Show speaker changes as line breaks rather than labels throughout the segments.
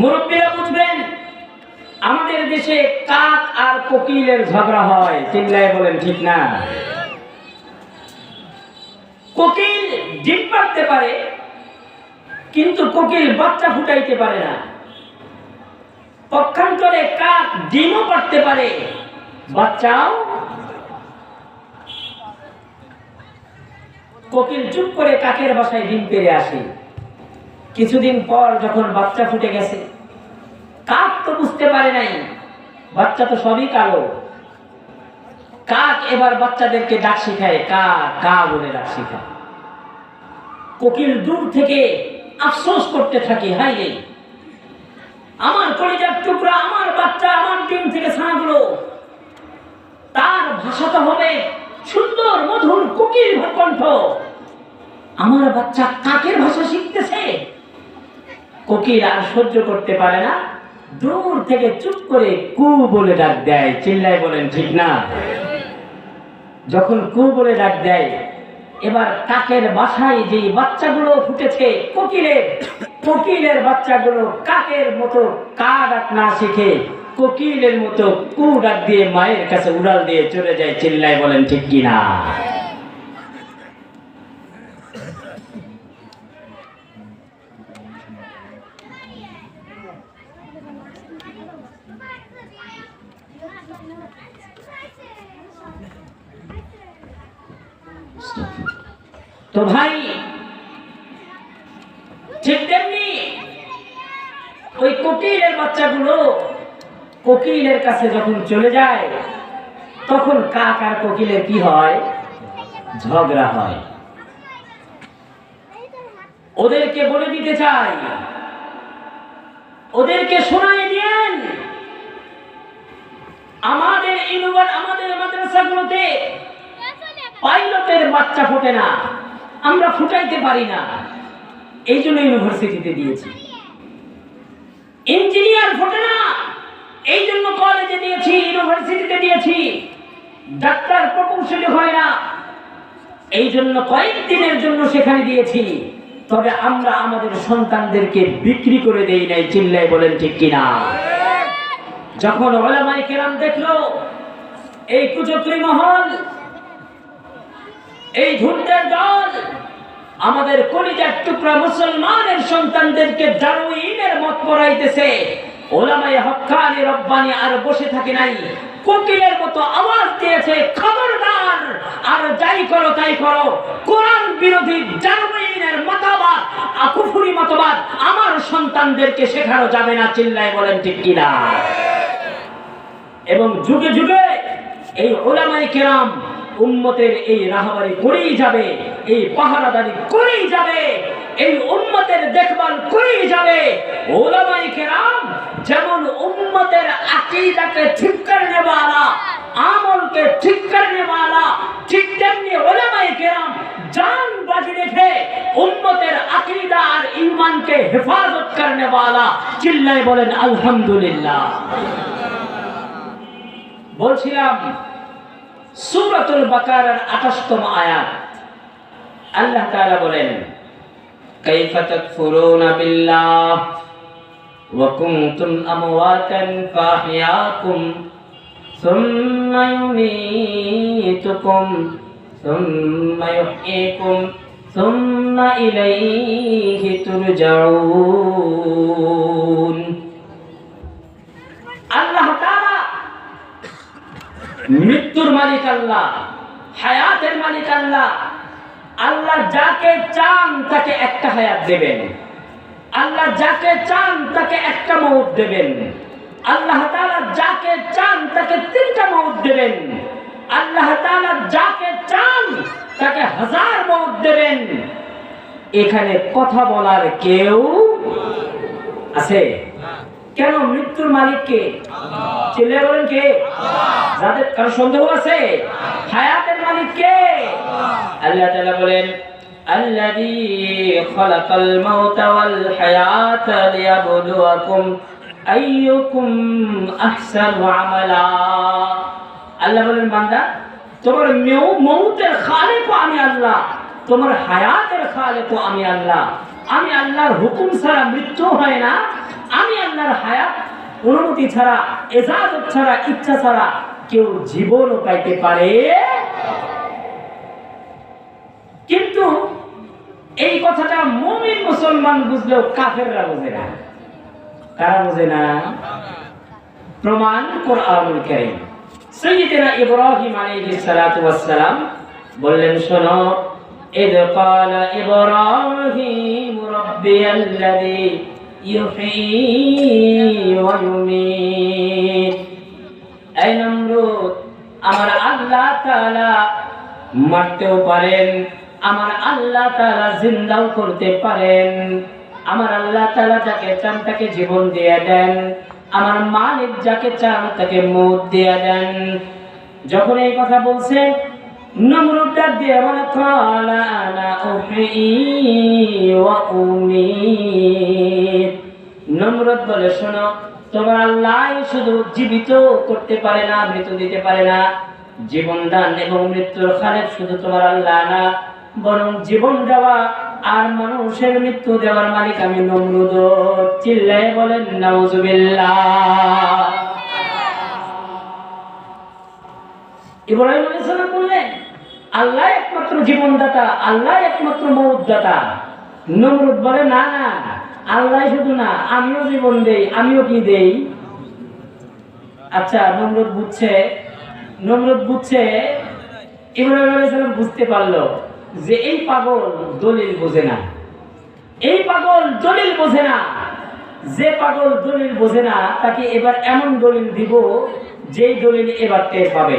মুরব্বীরা বুঝবেন, আমাদের দেশে কাক আর কোকিলের ঝগড়া হয়, চিল্লায় বলেন ঠিক না। কোকিল ডিম পাড়তে পারে, কিন্তু কোকিল বাচ্চা ফুটাইতে পারে না। পক্ষান্তরে কাক ডিমও পারতে পারে, বাচ্চাও। কোকিল চুপ করে কাকের বাসায় ডিম পেরে আসে। কিছুদিন পর যখন বাচ্চা ফুটে গেছে, কাক তো বুঝতে পারে নাই, বাচ্চা তো সবই কালো। কাক এবার বাচ্চাদেরকে ডাক শিখায়, কা কা বলে ডাক শিখায়। কোকিল দূর থেকে আফসোস করতে থাকে হাই রে, আমার কলিজার টুকরা, আমার বাচ্চা, আমার ডিম থেকে ছানাগুলো। তার ভাষা তো হবে সুন্দর, মধুর, কোকিল কণ্ঠ। আমার বাচ্চা কাকের ভাষা শিখতেছে? কোকিল আর সহ্য করতে পারে না। দূর থেকে চুপ করে কু বলে ডাক দেয়। চিল্লায় বলেন, ঠিক না। যখন কু বলে ডাক দেয়, এবার কাকের বাসায় যে বাচ্চাগুলো ফুটেছে, কোকিলের কোকিলের বাচ্চাগুলো কাকের মতো কা ডাক না শিখে কোকিলের মতো কু ডাক দিয়ে মায়ের কাছে উড়াল দিয়ে চলে যায়। চিল্লায় বলেন, ঠিক কিনা তো ভাই, ঠিক তেমনি ওই কোকিলের বাচ্চাগুলো কোকিলের কাছে যখন চলে যায়, তখন কাক আর কোকিলের কি হয়? ঝগড়া হয়। ওদেরকে বলে দিতে চাই, ওদেরকে শোনাই দিয়েন, আমাদের ইউনিভার আমাদের মাদ্রাসাগুলোতে পাইলটের বাচ্চা ফোটে না। আমরা ফুটাইতে পারি না। এই জন্য ইউনিভার্সিটিতে দিয়েছি। ইঞ্জিনিয়ার ফোটে না। এই জন্য কলেজে দিয়েছি, ইউনিভার্সিটিতে দিয়েছি। ডাক্তার প্রকৌশলী হয় না। এই জন্য কয়েকদিনের জন্য সেখানে দিয়েছি। তবে আমরা আমাদের সন্তানদেরকে বিক্রি করে দেই নাই চিল্লাই বলেন ঠিক কিনা। যখন ওলামাই কেরাম দেখল, এই কুচক্রি মহল এই ধুন্ডের দল আমাদের কলিজার টুকরা মুসলমানের সন্তানদেরকে দারুইনের মত পড়াইতেছে ওলামাই হক্কানি রব্বানি আর বসে থাকে নাই। কোকিলের মতো আওয়াজ দিয়েছে, খবরদার, আর যাই করো তাই করো। কোরআন বিরোধী দারুইনের মতবাদ আকুফুরি মতবাদ আমার সন্তানদেরকে শেখানো যাবে না, চিল্লায় বলেন ঠিক কিনা? এবং যুগে যুগে এই ওলামাই কেরাম উন্মতের এই রাহাবারি করেই যাবে, এই পাহারাদারি করেই যাবে, এই উন্মতের দেখভাল করেই যাবে। ওলামাই কেরাম যেমন উন্মতের আকিদাকে ঠিক করে নেওয়ালা আমলকে ঠিক করে নেওয়ালা ঠিক তেমনি ওলামাই কেরাম জান বাজি রেখে উন্মতের আকিদা আর ইমানকে হেফাজত করে নেওয়ালা চিল্লাই বলেন, আলহামদুলিল্লাহ। বলছিলাম সূরাতুল বাকারার 28তম আয়াত। আল্লাহ তাআলা বলেন, কাইফা তাকফুরুনা বিল্লাহ ওয়া আমওয়াতান ফাহিয়াকুম, সুম্মা ইউমীতুকুম, সুম্মা ইউহয়ীকুম সুম্মা ইলাইহি তুরজাউন। আল্লাহ মৃত্যুর মালিক আল্লাহ, হায়াতের মালিক আল্লাহ। আল্লাহ যাকে চান তাকে একটা হায়াত দেবেন। আল্লাহ যাকে চান তাকে একটা মৌত দেবেন। আল্লাহ যাকে চান তাকে তিনটা মৌত দেবেন। আল্লাহ যাকে চান তাকে হাজার মৌত দেবেন। এখানে কথা বলার কেউ আছে? কেন মৃত্যুর মালিক কে চিল্লে বলেন কে যাদের কারো সন্দেহ আছে হায়াতের মালিক কে আল্লাহ তাআলা বলেন الذي خلق الموت والحياة ليبلوكم أيكم أحسن عملا আল্লাহ বলেন বান্দা তোমার মেউ মৌতের খালেকও আমি আল্লাহ তোমার হায়াতের খালেকও আমি আল্লাহ আমি আল্লাহর হুকুম ছাড়া মৃত্যু হয় না আমি আল্লাহর হায়াত অনুমতি ছাড়া এজাজত ছাড়া ইচ্ছা ছাড়া কেউ জীবনও পাইতে পারে কিন্তু এই কথাটা মুমিন মুসলমান বুঝলেও কাফেররা বোঝে না কারা বোঝে না প্রমাণ কোরআনুল কারীম সাইয়্যিদনা ইব্রাহিম আলাইহিস সালাতু ওয়াস সালাম বললেন শোনো إذ قال إبراهيم ربي الذي ইউহি ওয়া এই নমরুদ, আমার আল্লাহ তাআলা মারতেও পারেন, আমার আল্লাহ তাআলা জিন্দাও করতে পারেন। আমার আল্লাহ তাআলা যাকে চান তাকে জীবন দিয়ে দেন, আমার মালিক যাকে চান তাকে মত দিয়ে দেন। যখন এই কথা বলছে নমরুদ দিয়ে বলে বলে শোনো তোমার আল্লাহ শুধু জীবিত করতে পারে না, মৃত্যু দিতে পারে না। জীবন দান এবং মৃত্যুর খালেক শুধু তোমার আল্লাহ না, বরং জীবন দেওয়া আর মানুষের মৃত্যু দেওয়ার মালিক আমি নমরুদ। চিল্লাই বলেন, নাউজুবিল্লাহ। ইব্রাহিম আলাইহিস সালাম বললেন, আল্লাহ একমাত্র জীবনদাতা, আল্লাহ একমাত্র মৌতদাতা নমরুদ বলে, না না, আল্লাহ শুধু না, আমিও জীবন দেই, আমিও কি দেই? আচ্ছা নমরুদ বুঝছে নমরুদ বুঝছে, ইব্রাহিম আলাইহিস সালাম বুঝতে পারল যে এই পাগল দলিল বোঝে না। এই পাগল দলিল বোঝে না। যে পাগল দলিল বোঝে না, তাকে এবার এমন দলিল দিব যেই দলিল এবার টের পাবে।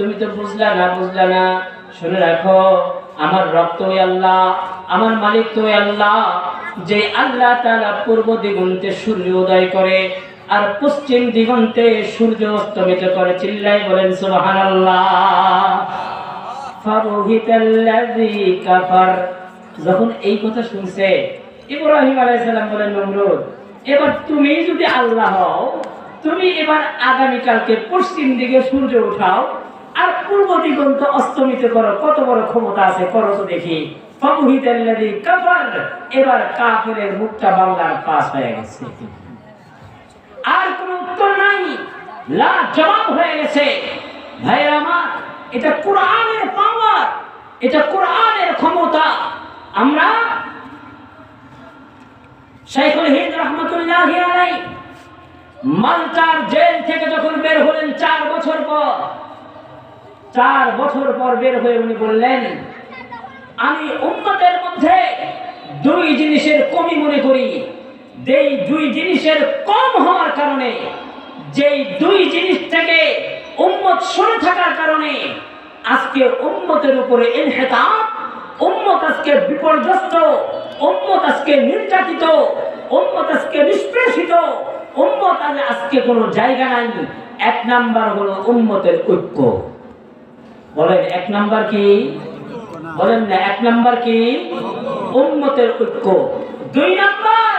তুমি তো বুঝলা না বুঝলা না। শুনে রাখো, আমার রব তো আল্লাহ, আমার মালিক তো আল্লাহ। যে আল্লাহ তাআলা পূর্ব দিগন্তে সূর্য উদয় করে, আর পশ্চিম দিগন্তে সূর্য অস্তমিত করে চিল্লাই বলেন কাফার। যখন এই কথা শুনছে, ইব্রাহিম আলাইহিস সালাম বলেন, নমরুদ, এবার তুমি যদি আল্লাহ হও, তুমি এবার আগামীকালকে পশ্চিম দিকে সূর্য উঠাও পূর্ব দিগন্ত অস্তমিত করো, কত বড় ক্ষমতা আছে, করো তো দেখি। এবার কাফেরের মুখটা বাংলার পাস হয়ে গেছে। আর কোনো উত্তর নাই। জবাব হয়ে গেছে। ভাইরা আমার, এটা কোরআনের পাওয়ার, এটা কোরআনের ক্ষমতা। আমরা শাইখুল হিন্দ রহমতুল্লাহ আলাই মালটার জেল থেকে যখন বের হলেন চার বছর পর চার বছর পর বের হয়ে উনি বললেন, আমি উম্মতের মধ্যে দুই জিনিসের কমি মনে করি। যেই দুই জিনিসের কম হওয়ার কারণে, যেই দুই জিনিস থেকে উম্মত সরে থাকার কারণে আজকে উম্মতের উপরে ইনহেতাব, উম্মত আজকে বিপর্যস্ত, উম্মত আজকে নির্যাতিত, উম্মত আজকে নিষ্পেষিত, উম্মত আজকে কোনো জায়গা নাই। এক নাম্বার হলো উম্মতের ঐক্য। বলেন, এক নাম্বার কি? বলেন না, এক নাম্বার কি? উম্মতের ঐক্য। দুই নাম্বার,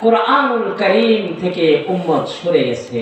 কোরআনুল করিম থেকে উম্মত সরে গেছে।